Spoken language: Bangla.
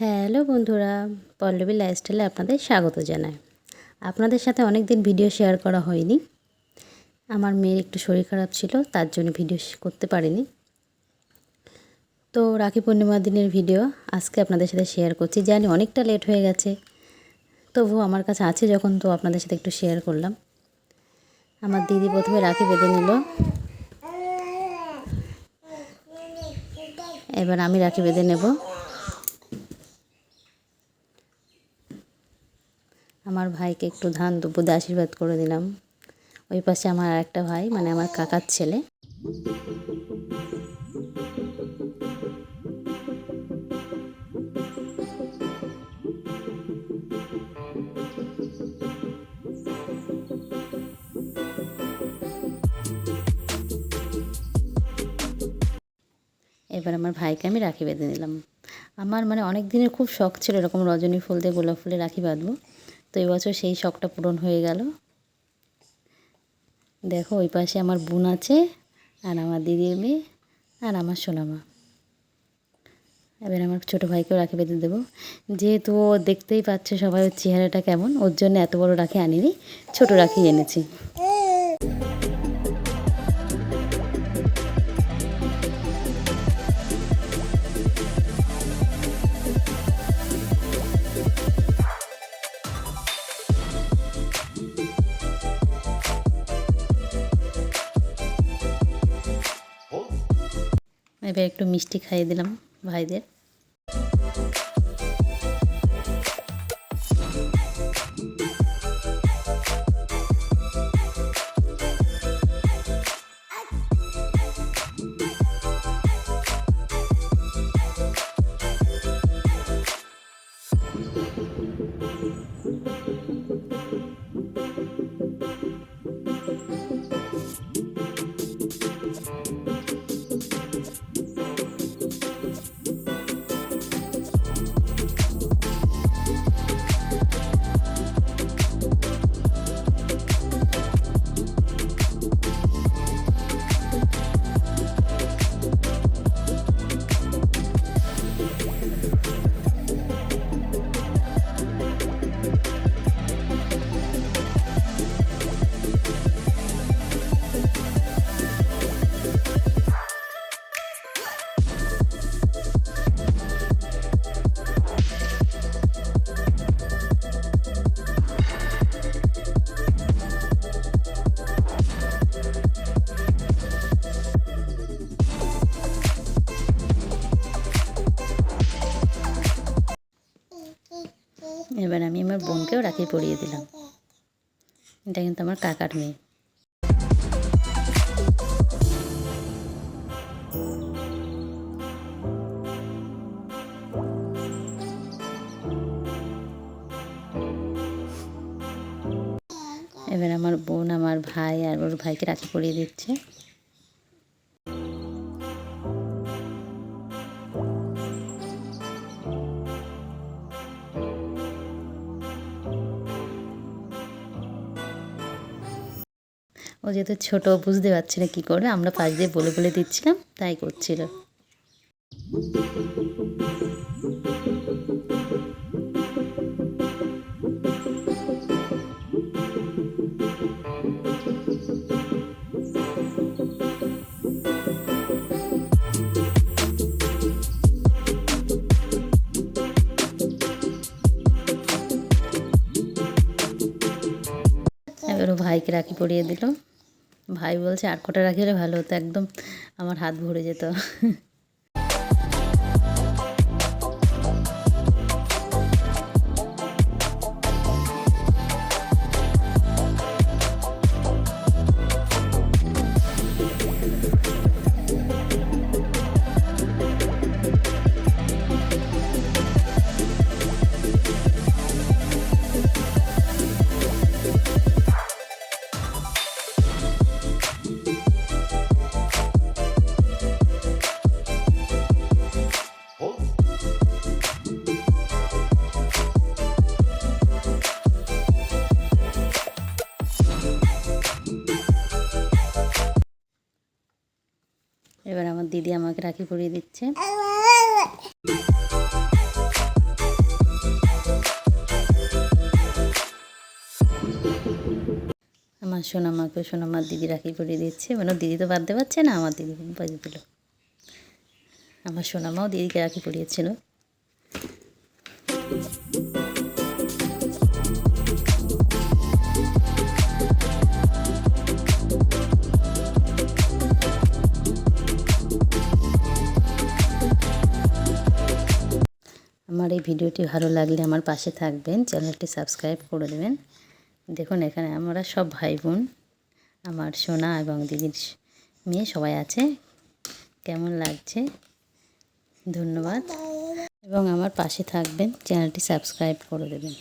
হ্যালো বন্ধুরা, পল্লবী লাইফস্টাইলে আপনাদের স্বাগত জানাই। আপনাদের সাথে অনেক দিন ভিডিও শেয়ার করা হয়নি। আমার মেয়ের একটু শরীর খারাপ ছিল, তার জন্য ভিডিও করতে পারিনি। তো রাখি পূর্ণিমার দিনের ভিডিও আজকে আপনাদের সাথে শেয়ার করছি। জানি অনেকটা লেট হয়ে গেছে তবু আমার কাছে আছে যখন, তো আপনাদের সাথে একটু শেয়ার করলাম। আমার দিদি প্রথমে রাখি বেঁধে নিল। এবার আমি রাখি বেঁধে নেব। আমার ভাইকে একটু ধান দুপুরে আশীর্বাদ করে দিলাম। ওই পাশে আমার আরেকটা ভাই মানে আমার কাকার ছেলে। এবার আমার ভাইকে আমি রাখি বেঁধে নিলাম। আমার মানে অনেক দিনের খুব শখ ছিল এরকম রজনী ফুল দিয়ে গোলাপ ফুলে রাখি বাঁধবো। তো এবছর সেই শখটা পূরণ হয়ে গেল। দেখো, ওই পাশে আমার বোন আছে আর আমার দিদির মেয়ে আর আমার সোনামা। এবার আমার ছোটো ভাইকেও রাখি বেঁধে দেবো। যেহেতু ও দেখতেই পাচ্ছে সবাই ওর চেহারাটা কেমন, ওর জন্য এত বড় রাখি আনিনি, ছোট রাখি এনেছি। এবার একটু মিষ্টি খাইয়ে দিলাম ভাইদের। এবার আমি আমার বোনকেও রাখি পরিয়ে দিলাম। এটা কিন্তু আমার কাকার মেয়ে। এবার আমার বোন, আমার ভাই আর ওর ভাইকে রাখি পরিয়ে দিচ্ছে। ও যেহেতু ছোট, বুঝতে পারছি না কী করবে। আমরা পাশ দিয়ে বলে বলে দিচ্ছিলাম, তাই করছিল। এবার ভাইকে রাখি পরিয়ে দিল। ভাই বলছে আর কটা রাখি হলে ভালো হতো একদম আমার হাত ভরে যেত। এবার আমার দিদি আমাকে রাখি পরিয়ে দিচ্ছে। আমার সোনামাকে সোনামার দিদি রাখি পরিয়ে দিচ্ছে। মানে দিদি তো বাদ পারছে না, আমার দিদি বাজে দিল। আমার সোনামাও দিদিকে রাখি পরিয়েছিল। আমার এই ভিডিওটি ভালো লাগলে আমার পাশে থাকবেন, চ্যানেলটি সাবস্ক্রাইব করে দেবেন। দেখুন, এখানে আমরা সব ভাই বোন আমার সোনা এবং দিদির মেয়ে সবাই আছে। কেমন লাগছে? ধন্যবাদ। এবং আমার পাশে থাকবেন, চ্যানেলটি সাবস্ক্রাইব করে দেবেন।